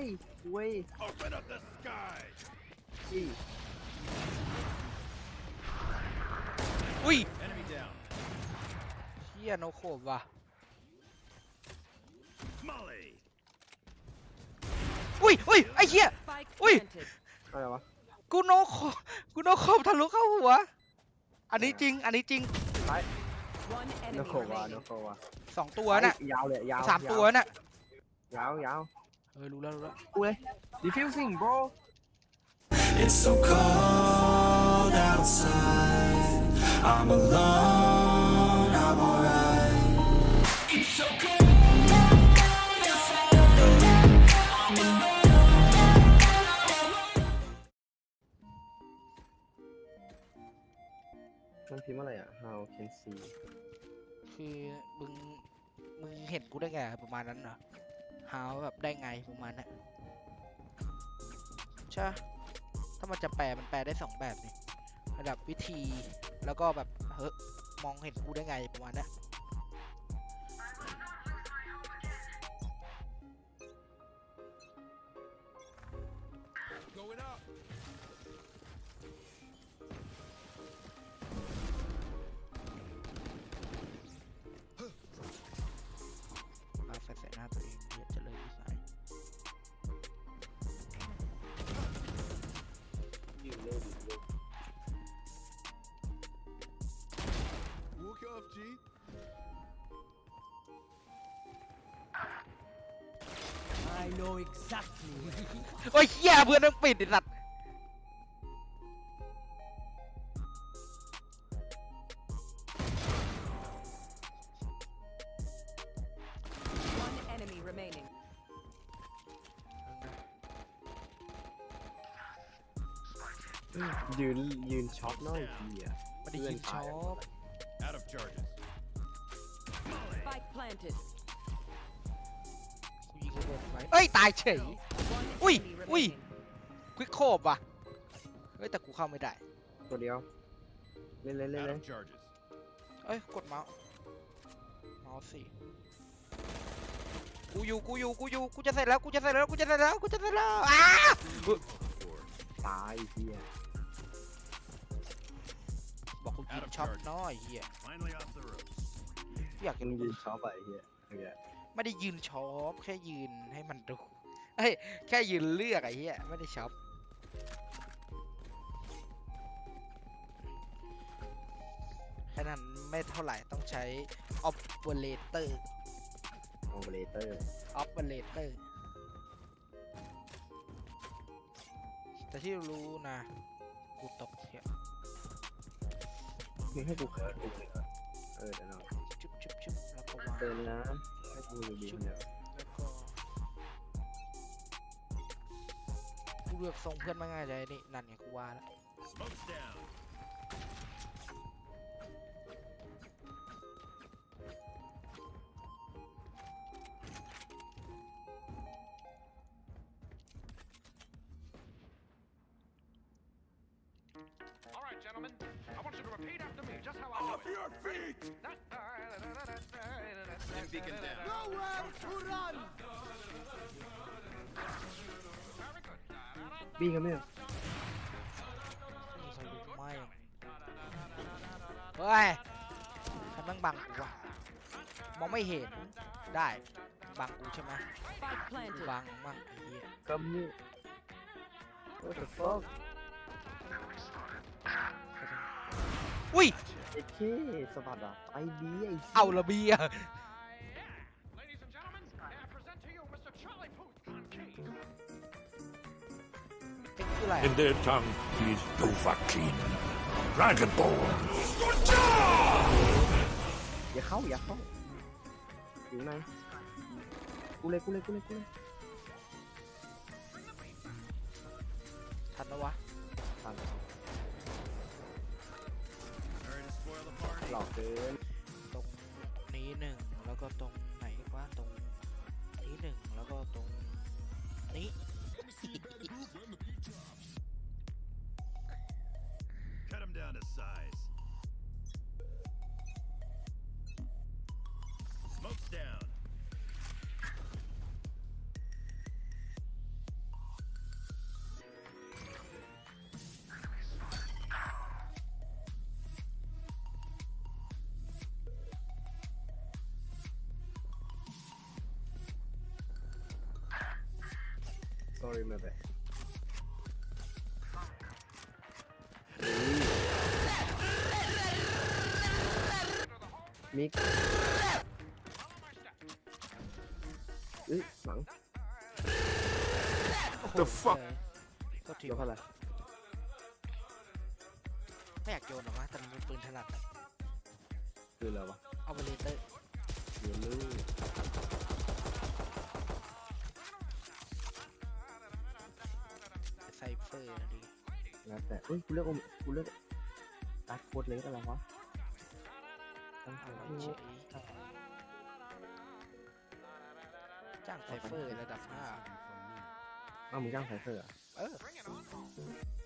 ยเว้ย Open up the sky! พี่อุ้ย Enemy down. เฮียโนโคบว่ะ Molly! อุ้ยอุ้ยไอ้เฮีย Spike Ui. planted. อะไรวะกูโนโคกูโนโคบทะลุเข้าหัว อันนี้จริง อันนี้จริง One โน enemy โควาโน remaining. โควาสองตัวน่ะยาวเลยยาวสามตัวน่ะยาวยาว เออรู้แล้วรู้แล้ว กูเลย defusing bro It's so cold outside. I'm alone, I'm alright. It's so cold outside. I'm alone. มันพิมพ์อะไรอ่ะ how can see คือมึงมึงเห็นกูได้ไงประมาณนั้นเหรอ หาว่าแบบได้ไงประมาณนั้นใช่ถ้ามันจะแปลมันแปลได้สองแบบนี่ระดับวิธีแล้วก็แบบเฮ้ยมองเห็นกูได้ไงประมาณนั้น โอ้ยเฮียเพื่อนต้องปิดไอ้สัตว์ One enemy remaining. ยืนยืนช็อตน้อยพี่อะไม่ได้ยินช็อป Out of charges. Spike planted. กูยิงระเบิดไปเอ้ยตายเฉย One Ui, enemy ui. remaining. ควิกโคบว่ะ เฮ้ยแต่กูเข้าไม่ได้ ตัวเดียว เล่นเล่นเล่น Out เล่น of charges. เอ้ยกดเมาส์ เมาส์สี่กูอยู่ กูอยู่ กูอยู่ กูจะเสร็จแล้ว กูจะเสร็จแล้ว กูจะเสร็จแล้ว กูจะเสร็จแล้วอ้า Four. ตายพี่อะบอกกูยิงช็อปน้อยเฮีย Finally off the ropes. อยากจะมึงยืนช็อปไปเฮียโอเค ไม่ได้ยืนช็อปแค่ยืนให้มันดูเฮ้ยแค่ยืนเลือกไอ้เหี้ยไม่ได้ช็อปแค่นั้นไม่เท่าไหร่ต้องใช้ operator โอเปอเรเตอร์ operator แต่ที่รู้นะ กูตกเหี้ยมึงให้กูเคิร์ดกูเลยเหรอเออเดี๋ยวหน่อย ชุบชุบชุบแล้วก็วางเติมนะ ให้กูดูดีเดียวแล้วก็กูเลือกทรงเพื่อนมาง่ายใจนี่นั่นไงกูว่าแล้ว Smoke's down. Beacon down. Nowhere to run. Very good. บี้กันไหมอะไม่เฮ้ยใครแม่งบังกูวะมองไม่เห็น ได้ บังกูใช่ไหม Spike กู planted. บังมั่งไอ้เหี้ยกัมมี่ what the fuck อุ้ยไอ้เคสวัสดิ์อะไอดีไอ้เอาระเบีย คืออะไร In their tongue, he is Dovahkiin, Dragonborn. อย่าเข้าอย่าเข้าอยู่ไหนกูเลยกูเลยกูเลยกูเลยทันนะวะตาม Sorry to spoil the party. หลอกเกินตรงนี้หนึ่งแล้วก็ตรงไหนวะตรงนี้หนึ่งแล้วก็ตรงนี้ down to size. Smoke's down. Sorry, my bad. มิกเอ้ยหลัง The fuck ก็ทีเดี๋ยวเท่าไหร่ไม่อยากโยนหรอกวะแต่มันเป็นปืนถนัดอะคืออะไรวะเอาไปเลยเตอร์เดี๋ยวลืมไซเฟอร์นะดิแล้วแต่เอ้ยกูเลือกอมกูเลือกตัดโคตรเล็กอะไรวะ จ้างไซเฟอร์ระดับห้าอ้าวมึงจ้างไฟเซอร์อะเออ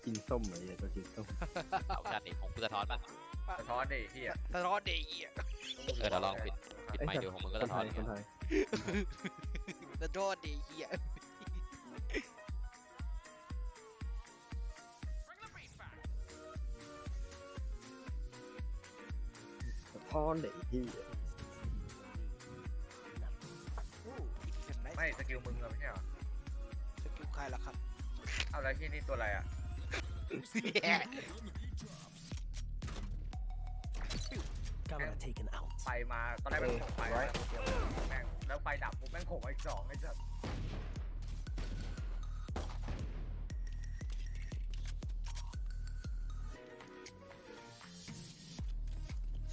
กินส้มเหรอไอ้ตัวกินส้มเอาชาตินี้ของกูสะท้อนป่ะสะท้อนดิพี่อะตลอดเดียเออเดี๋ยวลองปิดปิดไมค์ดูของมึงก็คนสะไทท้อนยคนไทยตลอดเดีย สะท้อนเด็กที่ไม่สกิลมึงอะไม่ใช่เหรอสกิลใครล่ะครับ เอาแล้วที่นี่ตัวอะไรอะไฟมาตอนแรกมันโขกไฟมาแม่งแล้วไฟดับปุ๊บแม่งโขกมาอีกสองไอ้สัส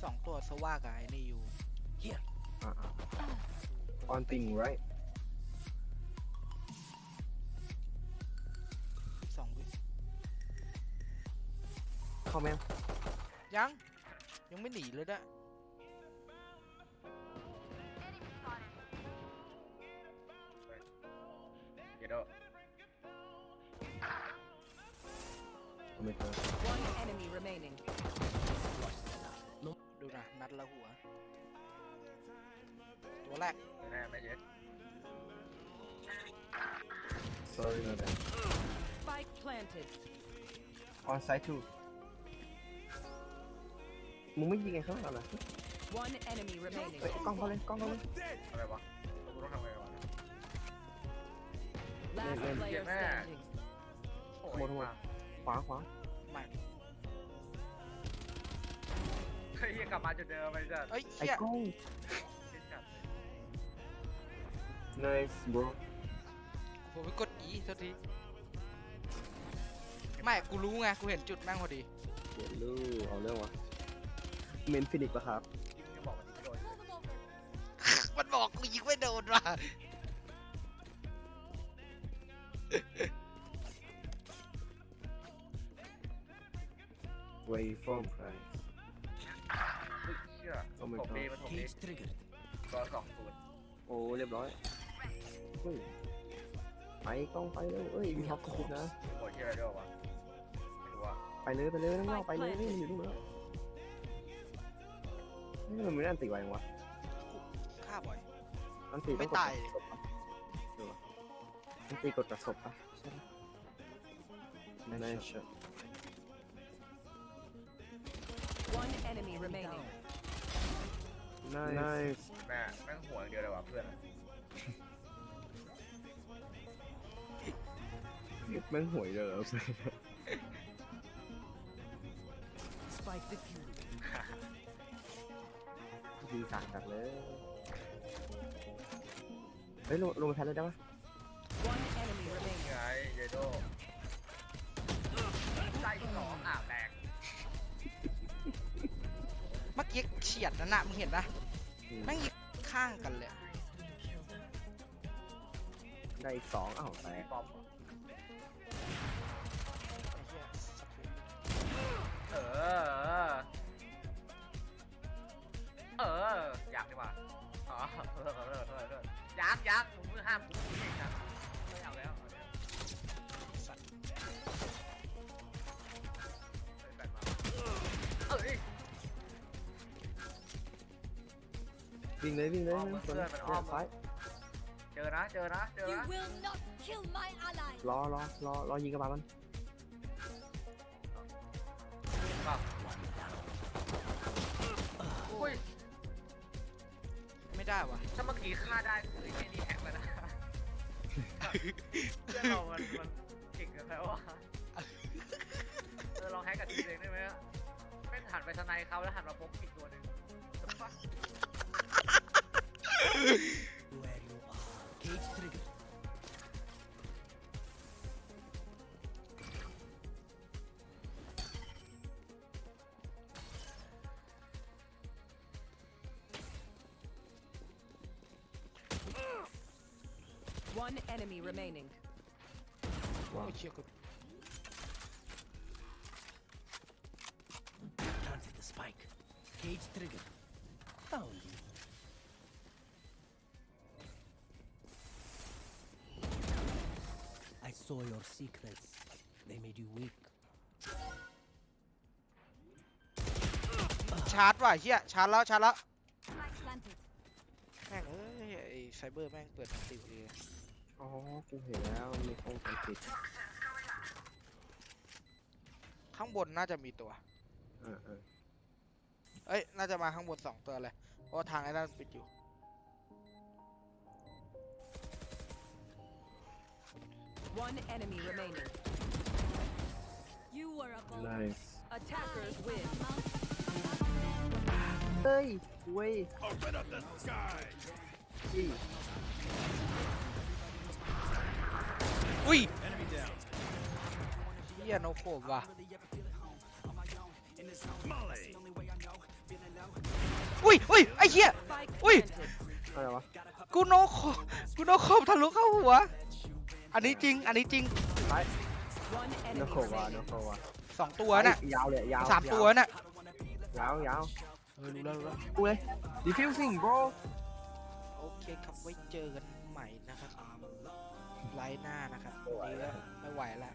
สองตัวสว่ากับไอ้นี่อยู่อ่าออนติง right สองวิเข้าแม่งยัง ยังไม่หนีเลยนะเดี๋ยวโดเอาไม่เจอ One enemy remaining. ดูนะนัดละหัว ตัวแรกแน่ไม่เยอะ sorry my bad Spike planted. on site two มึงไม่ยิงไงเขาเหรอ One enemy remaining. เฮ้ยกล้องเขาเลยกล้องเขาเลยอะไรวะกูต้องทำไงวะ Last Lên, lên. player Kìa mẹ. standing. โอ้ขโมยขโมยมาขวาขวาไม่ เฮ้ยกลับมาจุดเดิมไปจ้ะเอ้ยไอ้เหี้ยกล้องชิ้นจัด nice bro ผมไปกดอีเท่าทีไม่กูรู้ไงกูเห็นจุดแม่งพอดีเดี๋ยวลูเอาเรื่องวะเมนฟินิกปะครับที่บอกมันไม่โดนมันบอกกูยิงไม่โดนว่ะเวยฟอร์มใคร เฮ้ยเชื่อ Oh my ถมดี God มันถมดีตัวสองศูนย์โอ้เรียบร้อยเฮ้ยไปกล้องไปเร็วเอ้ยมีท็อปสุดนะโอ้ยเชื่ออะไรด้วยวะไม่รู้อะไปเลยไปเลยไม่ต้องย่อไปเลยนี่มันอยู่นู่นแล้วนี่มันไม่ได้อันติไวจังวะฆ่าบ่อย อันติไม่องกดตายกดศพปะเออวะอันติกดกระสบปะใช่ไหมไม่ใช่ One enemy remaining. Nice แม่แม่งหัวอย่างเดียวเลยว่ะเพื่อนอะแม่งหวยเลยเหรอ Spike defused. ดีสางจัดเลยเฮ้ยลงลงไปแพทเลยได้ปะ One enemy remaining. นี่ไงเยโด กี้เฉียดนั่นน่ะมึงเห็นปะอืมแม่งยิงข้างกันเลยอะได้อีกสองอ้าวแตกปอมไอ้เหี้ยสักครู่เออ เออ อยากดีกว่า อ๋อเออเออเออเออเอออยากอยากมึงห้ามกูเองนะ วิ่งเลยวิ่งเลยอ้อมวิ่งเพื่อนมันอ้อม ซ้ายเจอนะเจอนะเจอ You นะ will not kill my ally. รอรอรอรอยิงกระบาลมันป่ะอุ้ยไม่ได้วะถ้าเมื่อกี้ฆ่าได้คือไอ้นี่แฮกแล้วนะเพื่อนเรามันมันเก่งเกินไปวะเออลองแฮกกับทีมเองได้ไหมอะแม่งหันไปทนายเขาแล้วหันมาพบอีกตัว One enemy remaining. โอ้ยเชี่ยกู Planted the spike. Cage trigger. Found you. I saw your secrets. They made you weak. ชาร์จว่ะเฮียชาร์จแล้วชาร์จแล้ว Spike planted. แม่งเอ้ยไอ้ไซเบอร์แม่งเปิดอันติวเลย อ๋อ กูเห็นแล้ว มีโครงการติดข้างบนน่าจะมีตัว เออเออเอ้ย น่าจะมาข้างบนสองตัวเลย เพราะว่าทางไอ้นั่นปิดอยู่ One enemy remaining. You were a bold. nice Attackers win. เฮ้ยเว้ย Open up the sky. อี อุ้ย Enemy down. เฮียโนโคบว่ะ Molly. อุ้ยอุ้ยไอ้เหี้ย Spike Ui. planted. อะไรวะกูโนโคกูโนโคบทะลุเข้าหัว อันนี้จริง อันนี้จริงไป One โน enemy โควาโน remaining. โควาสองตัวน่ะยาวเลยยาวสามตัวน่ะยาวยาวเออรู้แล้วรู้แล้วกูเลย diffusing bro โอเคครับไว้เจอกันใหม่นะครับ ไลน์หน้านะครับวันนี้ก็ไม่ไหวละ